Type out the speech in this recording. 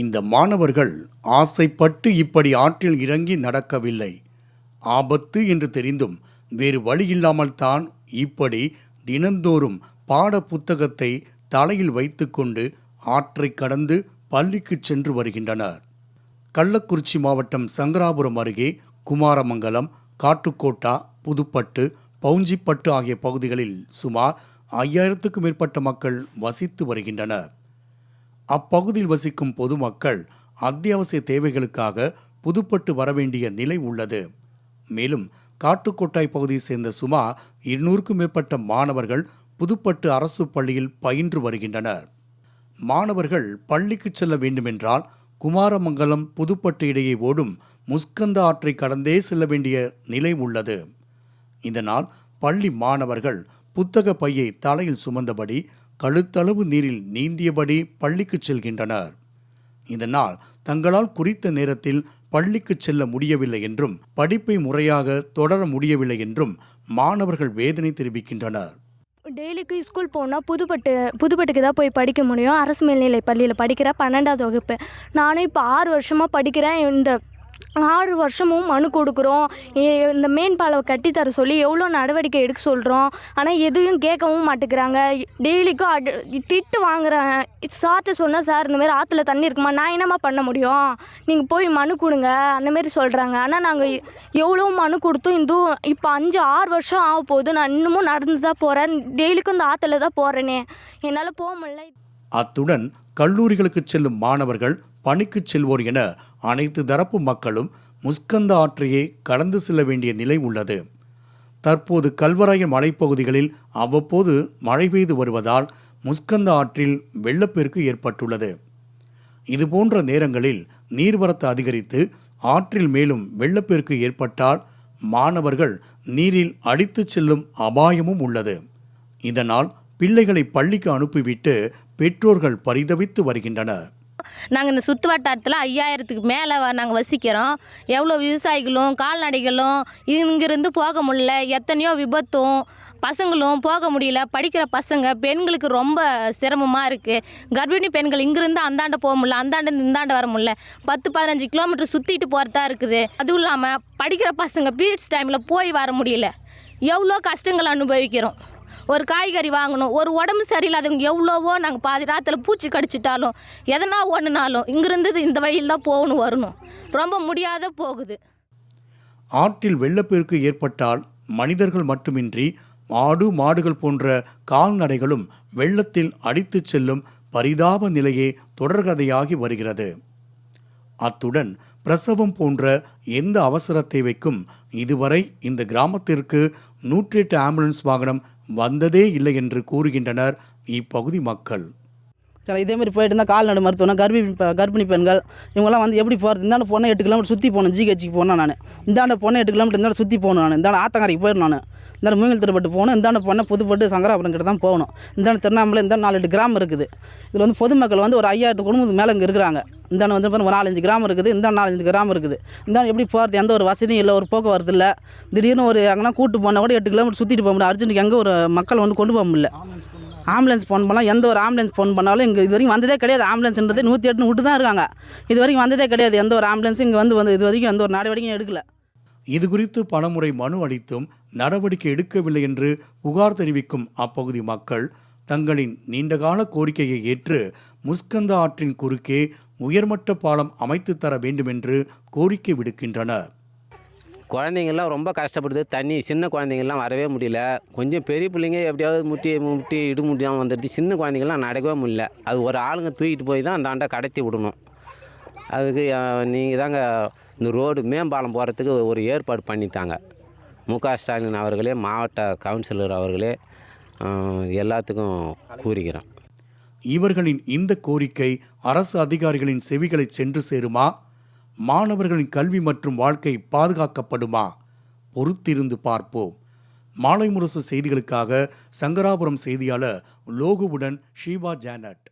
இந்த மாணவர்கள் ஆசைப்பட்டு இப்படி ஆற்றில் இறங்கி நடக்கவில்லை. ஆபத்து என்று தெரிந்தும் வேறு வழியில்லாமல் தான் இப்படி தினந்தோறும் பாட புத்தகத்தை தலையில் வைத்துக்கொண்டு ஆற்றை கடந்து பள்ளிக்கு சென்று வருகின்றனர். கள்ளக்குறிச்சி மாவட்டம் சங்கராபுரம் அருகே குமாரமங்கலம் காட்டுக்கோட்டா புதுப்பட்டு பவுஞ்சிப்பட்டு ஆகிய பகுதிகளில் சுமார் ஐயாயிரத்துக்கும் மேற்பட்ட மக்கள் வசித்து வருகின்றனர். அப்பகுதியில் வசிக்கும் பொதுமக்கள் அத்தியாவசிய தேவைகளுக்காக புதுப்பட்டு வரவேண்டிய நிலை உள்ளது. மேலும் காட்டுக்கோட்டாய் பகுதியை சேர்ந்த சுமார் இருநூறுக்கும் மேற்பட்ட மாணவர்கள் புதுப்பட்டு அரசு பள்ளியில் பயின்று வருகின்றனர். மாணவர்கள் பள்ளிக்கு செல்ல வேண்டுமென்றால் குமாரமங்கலம் புதுப்பட்டு இடையே ஓடும் முஸ்கந்த ஆற்றை கடந்தே செல்ல வேண்டிய நிலை உள்ளது. இதனால் பள்ளி மாணவர்கள் புத்தக பையை தலையில் சுமந்தபடி கழுத்தளவு நீரில் நீந்தியபடி பள்ளிக்கு செல்கின்றனர். இதனால் தங்களால் குறித்த நேரத்தில் பள்ளிக்கு செல்ல முடியவில்லை என்றும் படிப்பை முறையாக தொடர முடியவில்லை என்றும் மாணவர்கள் வேதனை தெரிவிக்கின்றனர். டெய்லிக்கு ஸ்கூல் போனால் புதுப்பட்டு புதுப்பட்டுக்கு தான் போய் படிக்க முடியும். அரசு மேல்நிலை பள்ளியில் படிக்கிற பன்னெண்டாவது வகுப்பு. நானும் இப்போ ஆறு வருஷமாக படிக்கிறேன். இந்த ஆறு வருஷமும் மனு கொடுக்குறோம். இந்த மேம்பாலம் கட்டித்தர சொல்லி எவ்வளோ நடவடிக்கை எடுக்க சொல்கிறோம் ஆனால் எதையும் கேட்கவும் மாட்டேங்கிறாங்க. டெய்லிக்கும் அடு திட்டு வாங்குறேன் சார்கிட்ட சொன்னால் சார் இந்தமாரி ஆற்றுல தண்ணி இருக்குமா? நான் என்னம்மா பண்ண முடியும்? நீங்கள் போய் மனு கொடுங்க. அந்தமாரி சொல்கிறாங்க ஆனால் நாங்கள் எவ்வளோ மனு கொடுத்தும் இதுவும் இப்போ அஞ்சு ஆறு வருஷம் ஆக போகுது. நான் இன்னமும் நடந்து தான் போகிறேன் டெய்லிக்கும் இந்த ஆற்றுல தான் போகிறேனே என்னால் போக முடியல. அத்துடன் கல்லூரிகளுக்கு செல்லும் மாணவர்கள் பணிக்கு செல்வோர் என அனைத்து தரப்பு மக்களும் முஸ்கந்த ஆற்றையே கடந்து செல்ல வேண்டிய நிலை உள்ளது. தற்போது கல்வராய மலைப்பகுதிகளில் அவ்வப்போது மழை பெய்து வருவதால் முஸ்கந்த ஆற்றில் வெள்ளப்பெருக்கு ஏற்பட்டுள்ளது. இதுபோன்ற நேரங்களில் நீர்வரத்து அதிகரித்து ஆற்றில் மேலும் வெள்ளப்பெருக்கு ஏற்பட்டால் மாணவர்கள் நீரில் அடித்துச் செல்லும் அபாயமும் உள்ளது. இதனால் பிள்ளைகளை பள்ளிக்கு அனுப்பிவிட்டு பெற்றோர்கள் பரிதவித்து வருகின்றனர். நாங்கள் இந்த சுற்று வட்டாரத்தில் ஐயாயிரத்துக்கு மேலே நாங்கள் வசிக்கிறோம். எவ்வளோ விவசாயிகளும் கால்நடைகளும் இங்கிருந்து போக முடியல. எத்தனையோ விபத்தும் பசங்களும் போக முடியல. படிக்கிற பசங்க பெண்களுக்கு ரொம்ப சிரமமாக இருக்குது கர்ப்பிணி பெண்கள் இங்கிருந்து அந்தாண்ட போக முடியல. அந்தாண்ட இந்தாண்ட வர முடியல. பத்து பதினஞ்சு கிலோமீட்டர் சுற்றிட்டு போகிறதா இருக்குது. அதுவும் இல்லாமல் படிக்கிற பசங்க பீரியட்ஸ் டைமில் போய் வர முடியல. எவ்வளோ கஷ்டங்கள் அனுபவிக்கிறோம். ஒரு காய்கறி வாங்கணும் ஒரு உடம்பு சரியில்லாதவங்க எவ்வளோவோ நாங்கள் பாதி ராத்தில் பூச்சி கடிச்சிட்டாலும் எதனா ஒன்றுனாலும் இங்கிருந்து இந்த வழியில் தான் போகணும் வரணும். ரொம்ப முடியாத போகுது. ஆற்றில் வெள்ளப்பெருக்கு ஏற்பட்டால் மனிதர்கள் மட்டுமின்றி ஆடு மாடுகள் போன்ற கால்நடைகளும் வெள்ளத்தில் அடித்துச் செல்லும் பரிதாப நிலையே தொடர்கதையாகி வருகிறது. அத்துடன் பிரசவம் போன்ற எந்த அவசர தேவைக்கும் இதுவரை இந்த கிராமத்திற்கு நூற்றி எட்டு ஆம்புலன்ஸ் வாகனம் வந்ததே இல்லை என்று கூறுகின்றனர் இப்பகுதி மக்கள். சரி இதே மாதிரி போயிட்டு இருந்தால் கால்நடை மருத்துவம் கர்ப்பி கர்ப்பிணி பெண்கள் இவங்கெல்லாம் வந்து எப்படி போகிறது இந்தாண்ட போனால் எட்டு கிலோமீட்டர் சுற்றி போகணும் ஜிஹெச்சுக்கு போனேன் நான். இந்தாண்ட பொண்ணை எட்டு கிலோமீட்டர் இந்தாண்ட சுற்றி போகணும் நான். இந்தாண்ட ஆத்தங்கரைக்கு போயிடணும் நான். இந்த மூங்கில் திருப்பட்டு போகணும். இந்தாண்ட போனால் புதுப்பட்டு சங்கராபுரம் கிட்ட தான் போகணும். இந்தாண்ட திருவண்ணாமலை இந்த நாலு எட்டு கிராமம் இருக்குது. இதில் வந்து பொதுமக்கள் வந்து ஒரு ஐயாயிரத்து குடும்பத்துக்கு மேலே இங்கே இருக்கிறாங்க. இந்தாண்ட வந்து ஒரு நாலஞ்சு கிராமம் இருக்குது. இந்த நாலஞ்சு கிராமம் இருக்குது. இந்தாண்ட எப்படி போகிறது எந்த ஒரு வசதியும் இல்லை ஒரு போக்குவரத்து இல்லை. திடீர்னு ஒரு அங்கேனா கூட்டு போனால் கூட எட்டு கிலோமீட்டர் சுற்றிட்டு போக முடியும் அர்ஜென்ட்டுக்கு எங்கே ஒரு மக்கள் வந்து கொண்டு போக முடியல. ஆம்புலன்ஸ் ஃபோன் பண்ணால் எந்த ஒரு ஆம்புலன்ஸ் ஃபோன் பண்ணாலும் இங்கே இது வரைக்கும் வந்ததே கிடையாது. ஆம்புலன்ஸ்ன்றது நூற்றி எட்டுன்னு விட்டு தான் இருக்காங்க. இது வரைக்கும் வந்ததே கிடையாது. எந்த ஒரு ஆம்புலன்ஸும் இங்கே வந்து வந்து இது வரைக்கும் எந்த ஒரு நடவடிக்கையும் எடுக்கல. இது குறித்து பலமுறை மனு அளித்தும் நடவடிக்கை எடுக்கவில்லை என்று புகார் தெரிவிக்கும் அப்பகுதி மக்கள் தங்களின் நீண்டகால கோரிக்கையை ஏற்று முஸ்கந்த ஆற்றின் குறுக்கே உயர்மட்ட பாலம் அமைத்து தர வேண்டுமென்று கோரிக்கை விடுக்கின்றனர். குழந்தைங்கள்லாம் ரொம்ப கஷ்டப்படுது. தண்ணி சின்ன குழந்தைங்கள்லாம் வரவே முடியல. கொஞ்சம் பெரிய பிள்ளைங்க எப்படியாவது முட்டி முட்டி இடு முடியாமல் வந்துடுது சின்ன குழந்தைங்கள்லாம் நடக்கவே முடியல. அது ஒரு ஆளுங்க தூக்கிட்டு போய் தான் அந்த ஆண்டை கடத்தி விடணும். அதுக்கு நீங்கள் தாங்க இந்த ரோடு மேம்பாலம் போகிறதுக்கு ஒரு ஏற்பாடு பண்ணித்தாங்க மு க ஸ்டாலின் அவர்களே மாவட்ட கவுன்சிலர் அவர்களே எல்லாத்துக்கும் கூறுகிறோம் இவர்களின் இந்த கோரிக்கை அரசு அதிகாரிகளின் செவிகளை சென்று சேருமா? மாணவர்களின் கல்வி மற்றும் வாழ்க்கை பாதுகாக்கப்படுமா? பொறுத்திருந்து பார்ப்போம். மாலை முரசு செய்திகளுக்காக சங்கராபுரம் செய்தியாளர் லோகுவுடன் ஷீபா ஜானட்.